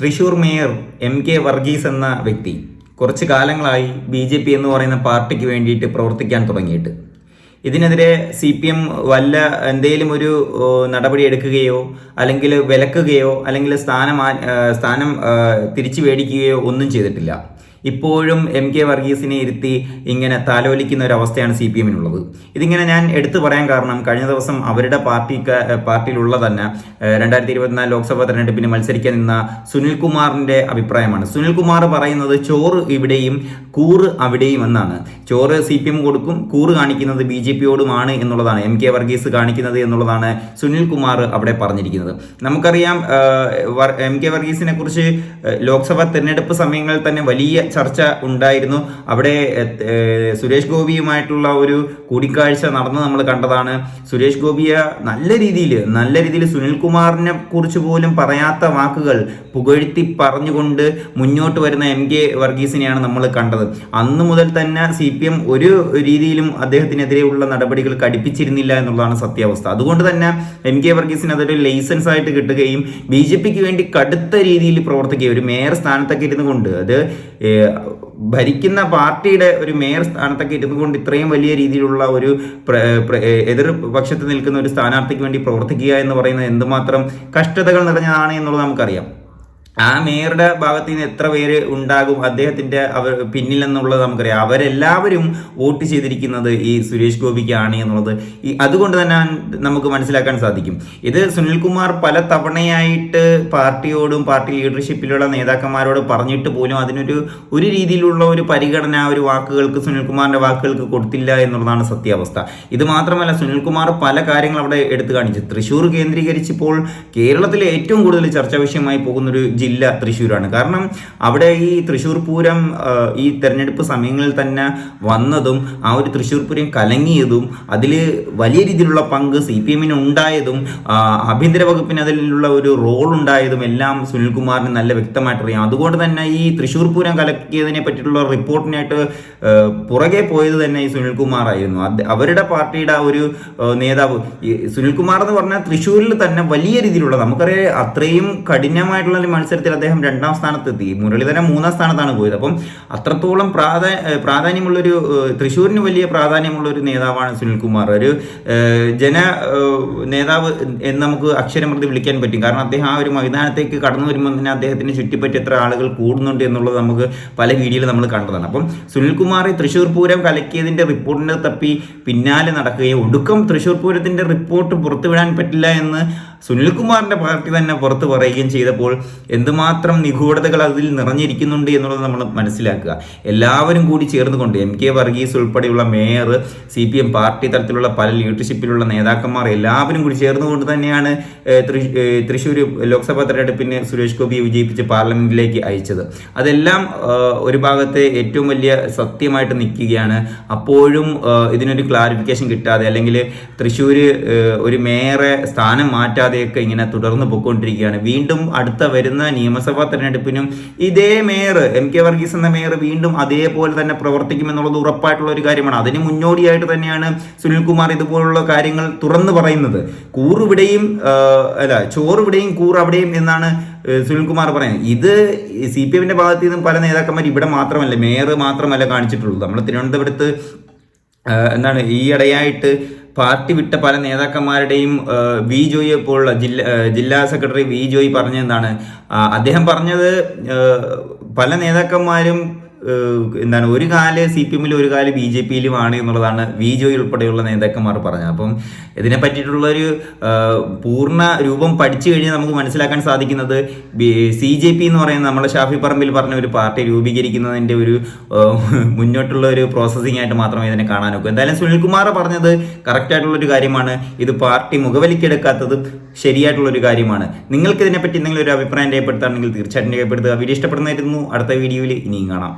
Thrissur mayor M K Varghese എന്ന വ്യക്തി. കുറച്ച് കാലങ്ങളായി ബി ജെ പി എന്ന് പറയുന്ന പാർട്ടിക്ക് വേണ്ടിയിട്ട് പ്രവർത്തിക്കാൻ തുടങ്ങിയിട്ട്. ഇതിനെതിരെ സി പി എം വല്ല എന്തെങ്കിലും ഒരു നടപടി എടുക്കുകയോ അല്ലെങ്കിൽ വിലക്കുകയോ അല്ലെങ്കിൽ സ്ഥാനം സ്ഥാനം തിരിച്ചു മേടിക്കുകയോ ഒന്നും ചെയ്തിട്ടില്ല. ഇപ്പോഴും എം കെ വർഗീസിനെ ഇരുത്തി ഇങ്ങനെ താലോലിക്കുന്ന ഒരു അവസ്ഥയാണ് സി പി എമ്മിനുള്ളത്. ഇതിങ്ങനെ ഞാൻ എടുത്തു പറയാൻ കാരണം കഴിഞ്ഞ ദിവസം അവരുടെ പാർട്ടി പാർട്ടിയിലുള്ള തന്നെ രണ്ടായിരത്തി ഇരുപത്തിനാല് ലോക്സഭാ തെരഞ്ഞെടുപ്പിന് മത്സരിക്കാൻ നിന്ന സുനിൽകുമാറിന്റെ അഭിപ്രായമാണ്. സുനിൽകുമാർ പറയുന്നത് ചോറ് ഇവിടെയും കൂറ് അവിടെയും എന്നാണ്. ചോറ് സി പി എം കൊടുക്കും കൂറ് കാണിക്കുന്നത് ബി ജെ പിയോടുമാണ് എന്നുള്ളതാണ്. എം കെ വർഗീസ് കാണിക്കുന്നത് എന്നുള്ളതാണ് സുനിൽകുമാർ അവിടെ പറഞ്ഞിരിക്കുന്നത്. നമുക്കറിയാം എം കെ വർഗീസിനെ കുറിച്ച് ലോക്സഭാ തെരഞ്ഞെടുപ്പ് സമയങ്ങളിൽ തന്നെ വലിയ ചർച്ച ഉണ്ടായിരുന്നു. അവിടെ സുരേഷ് ഗോപിയുമായിട്ടുള്ള ഒരു കൂടിക്കാഴ്ച നടന്ന് നമ്മൾ കണ്ടതാണ്. സുരേഷ് ഗോപിയെ നല്ല രീതിയിൽ നല്ല രീതിയിൽ സുനിൽകുമാറിനെ കുറിച്ച് പോലും പറയാത്ത വാക്കുകൾ പുകഴ്ത്തി പറഞ്ഞുകൊണ്ട് മുന്നോട്ട് വരുന്ന എം കെ വർഗീസിനെയാണ് നമ്മൾ കണ്ടത്. അന്ന് മുതൽ തന്നെ സി പി എം ഒരു രീതിയിലും അദ്ദേഹത്തിനെതിരെയുള്ള നടപടികൾ കടിപ്പിച്ചിരുന്നില്ല എന്നുള്ളതാണ് സത്യാവസ്ഥ. അതുകൊണ്ട് തന്നെ എം കെ വർഗീസിന് അതൊരു ലൈസൻസ് ആയിട്ട് കിട്ടുകയും ബി ജെ പിക്ക് വേണ്ടി കടുത്ത രീതിയിൽ പ്രവർത്തിക്കുകയും ഒരു മേയർ സ്ഥാനത്തൊക്കെ ഇരുന്നു കൊണ്ട് അത് ഭരിക്കുന്ന പാർട്ടിയുടെ ഒരു മേയർ സ്ഥാനത്തൊക്കെ ഇരുന്നു കൊണ്ട് ഇത്രയും വലിയ രീതിയിലുള്ള ഒരു എതിർ പക്ഷത്ത് നിൽക്കുന്ന ഒരു സ്ഥാനാർത്ഥിക്ക് വേണ്ടി പ്രവർത്തിക്കുക എന്ന് പറയുന്നത് എന്തുമാത്രം കഷ്ടതകൾ നിറഞ്ഞതാണ് എന്നുള്ളത് നമുക്കറിയാം. ആ മേയറുടെ ഭാഗത്ത് നിന്ന് എത്ര പേര് ഉണ്ടാകും? അദ്ദേഹത്തിന്റെ അവർ പിന്നിൽ എന്നുള്ളത് നമുക്കറിയാം. അവരെല്ലാവരും വോട്ട് ചെയ്തിരിക്കുന്നത് ഈ സുരേഷ് ഗോപിക്കാണ് എന്നുള്ളത്. ഈ അതുകൊണ്ട് തന്നെ നമുക്ക് മനസ്സിലാക്കാൻ സാധിക്കും. ഇത് സുനിൽകുമാർ പല തവണയായിട്ട് പാർട്ടിയോടും പാർട്ടി ലീഡർഷിപ്പിലുള്ള നേതാക്കന്മാരോട് പറഞ്ഞിട്ട് പോലും അതിനൊരു ഒരു രീതിയിലുള്ള ഒരു പരിഗണന ഒരു വാക്കുകൾക്ക് സുനിൽകുമാറിന്റെ വാക്കുകൾക്ക് കൊടുത്തില്ല എന്നുള്ളതാണ് സത്യാവസ്ഥ. ഇത് മാത്രമല്ല സുനിൽകുമാർ പല കാര്യങ്ങൾ അവിടെ എടുത്തു കാണിച്ചു. തൃശ്ശൂർ കേന്ദ്രീകരിച്ചിപ്പോൾ കേരളത്തിലെ ഏറ്റവും കൂടുതൽ ചർച്ചാ വിഷയമായി പോകുന്ന ഒരു ജില്ല തൃശ്ശൂരാണ്. കാരണം അവിടെ ഈ തൃശ്ശൂർ പൂരം ഈ തെരഞ്ഞെടുപ്പ് സമയങ്ങളിൽ തന്നെ വന്നതും ആ ഒരു തൃശ്ശൂർ പൂരം കലങ്ങിയതും അതിൽ വലിയ രീതിയിലുള്ള പങ്ക് സി പി എമ്മിന് ഉണ്ടായതും ആഭ്യന്തര വകുപ്പിന് അതിലുള്ള ഒരു റോൾ ഉണ്ടായതും എല്ലാം സുനിൽകുമാറിന് നല്ല വ്യക്തമായിട്ടറിയാം. അതുകൊണ്ട് തന്നെ ഈ തൃശ്ശൂർ പൂരം കലക്കിയതിനെ പറ്റിയിട്ടുള്ള റിപ്പോർട്ടിനായിട്ട് പുറകെ പോയത് തന്നെ ഈ സുനിൽകുമാർ ആയിരുന്നു. അവരുടെ പാർട്ടിയുടെ ആ ഒരു നേതാവ് സുനിൽകുമാർ എന്ന് പറഞ്ഞാൽ തൃശ്ശൂരിൽ തന്നെ വലിയ രീതിയിലുള്ള നമുക്കറിയാം അത്രയും കഠിനമായിട്ടുള്ള ഒരു മത്സരത്തിൽ അദ്ദേഹം രണ്ടാം സ്ഥാനത്തെത്തി. മുരളീധരൻ മൂന്നാം സ്ഥാനത്താണ് പോയത്. അപ്പം അത്രത്തോളം പ്രാധാ പ്രാധാന്യമുള്ളൊരു തൃശ്ശൂരിന് വലിയ പ്രാധാന്യമുള്ള ഒരു നേതാവാണ് സുനിൽകുമാർ. ഒരു ജന നേതാവ് എന്ന് നമുക്ക് അക്ഷരമൃതി വിളിക്കാൻ പറ്റും. കാരണം അദ്ദേഹം ആ ഒരു മൈതാനത്തേക്ക് കടന്നു വരുമ്പോൾ തന്നെ അദ്ദേഹത്തിന് ചുറ്റിപ്പറ്റി എത്ര ആളുകൾ കൂടുന്നുണ്ട് എന്നുള്ളത് നമുക്ക് പല വീഡിയോയിൽ നമ്മൾ കണ്ടതാണ്. അപ്പം സുനിൽകുമാർ തൃശ്ശൂർ പൂരം കലക്കിയതിന്റെ റിപ്പോർട്ടിനെ തപ്പി പിന്നാലെ നടക്കുകയും ഒടുക്കം തൃശ്ശൂർ പൂരത്തിന്റെ റിപ്പോർട്ട് പുറത്തുവിടാൻ പറ്റില്ല എന്ന് സുനിൽകുമാറിന്റെ പാർട്ടി തന്നെ പുറത്ത് പറയുകയും ചെയ്തപ്പോൾ എന്തുമാത്രം നിഗൂഢതകൾ അതിൽ നിറഞ്ഞിരിക്കുന്നുണ്ട് എന്നുള്ളത് നമ്മൾ മനസ്സിലാക്കുക. എല്ലാവരും കൂടി ചേർന്നുകൊണ്ട് എം കെ വർഗീസ് ഉൾപ്പെടെയുള്ള mayor C P M party തലത്തിലുള്ള പല ലീഡർഷിപ്പിലുള്ള നേതാക്കന്മാർ എല്ലാവരും കൂടി ചേർന്നുകൊണ്ട് തന്നെയാണ് തൃശ്ശൂർ ലോക്സഭാ തെരഞ്ഞെടുപ്പിന് സുരേഷ് ഗോപിയെ വിജയിപ്പിച്ച് പാർലമെന്റിലേക്ക് അയച്ചത്. അതെല്ലാം ഒരു ഭാഗത്തെ ഏറ്റവും വലിയ സത്യമായിട്ട് നിൽക്കുകയാണ്. അപ്പോഴും ഇതിനൊരു ക്ലാരിഫിക്കേഷൻ കിട്ടാതെ അല്ലെങ്കിൽ തൃശ്ശൂർ ഒരു മേയറെ സ്ഥാനം മാറ്റാതെയൊക്കെ ഇങ്ങനെ തുടർന്ന് പൊയ്ക്കൊണ്ടിരിക്കുകയാണ് വീണ്ടും അടുത്ത വരുന്ന നിയമസഭാ തെരഞ്ഞെടുപ്പിനും ഇതേ മേയർ എം കെ വർഗീസ് എന്ന മേയർ വീണ്ടും അതേപോലെ തന്നെ പ്രവർത്തിക്കുമെന്നുള്ളത് ഉറപ്പായിട്ടുള്ള ഒരു കാര്യമാണ്. അതിന് മുന്നോടിയായിട്ട് തന്നെയാണ് സുനിൽകുമാർ ഇതുപോലുള്ള കാര്യങ്ങൾ തുറന്നു പറയുന്നത്. കൂറിവിടെയും അല്ല ചോറിവിടെയും കൂറവിടെയും എന്നാണ് സുനിൽകുമാർ പറയുന്നത്. ഇത് സി പി എമ്മിന്റെ ഭാഗത്ത് നിന്നും പല നേതാക്കന്മാർ ഇവിടെ മാത്രമല്ല മേയർ മാത്രമല്ല കാണിച്ചിട്ടുള്ളൂ നമ്മൾ തിരുവനന്തപുരത്ത് എന്താണ് ഈ ഇടയായിട്ട് പാർട്ടി വിട്ട പല നേതാക്കന്മാരുടെയും വി ജോയി പോലുള്ള ജില്ല ജില്ലാ സെക്രട്ടറി വി ജോയി പറഞ്ഞെന്താണ് അദ്ദേഹം പറഞ്ഞത് പല നേതാക്കന്മാരും എന്താണ് ഒരു കാൽ സി പി എമ്മിലും ഒരു കാൽ ബി ജെ പിയിലുമാണ് എന്നുള്ളതാണ് വി ജോയ് ഉൾപ്പെടെയുള്ള നേതാക്കന്മാർ പറഞ്ഞത്. അപ്പം ഇതിനെ പറ്റിയിട്ടുള്ളൊരു പൂർണ രൂപം പഠിച്ചു കഴിഞ്ഞാൽ നമുക്ക് മനസ്സിലാക്കാൻ സാധിക്കുന്നത് സി ജെ പി എന്ന് പറയുന്ന നമ്മളെ ഷാഫി പറമ്പിൽ പറഞ്ഞ ഒരു പാർട്ടി രൂപീകരിക്കുന്നതിന്റെ ഒരു മുന്നോട്ടുള്ള ഒരു പ്രോസസ്സിംഗ് ആയിട്ട് മാത്രമേ ഇതിനെ കാണാൻ നോക്കൂ എന്തായാലും സുനിൽകുമാർ പറഞ്ഞത് കറക്റ്റായിട്ടുള്ളൊരു കാര്യമാണ്. ഇത് പാർട്ടി മുഖവലിക്കെടുക്കാത്തത് ശരിയായിട്ടുള്ളൊരു കാര്യമാണ്. നിങ്ങൾക്ക് ഇതിനെപ്പറ്റി എന്തെങ്കിലും ഒരു അഭിപ്രായം രേഖപ്പെടുത്താണെങ്കിൽ തീർച്ചയായിട്ടും രേഖപ്പെടുത്തുക. വീഡിയോ ഇഷ്ടപ്പെടുന്നതായിരുന്നു. അടുത്ത വീഡിയോയിൽ ഇനിയും കാണാം.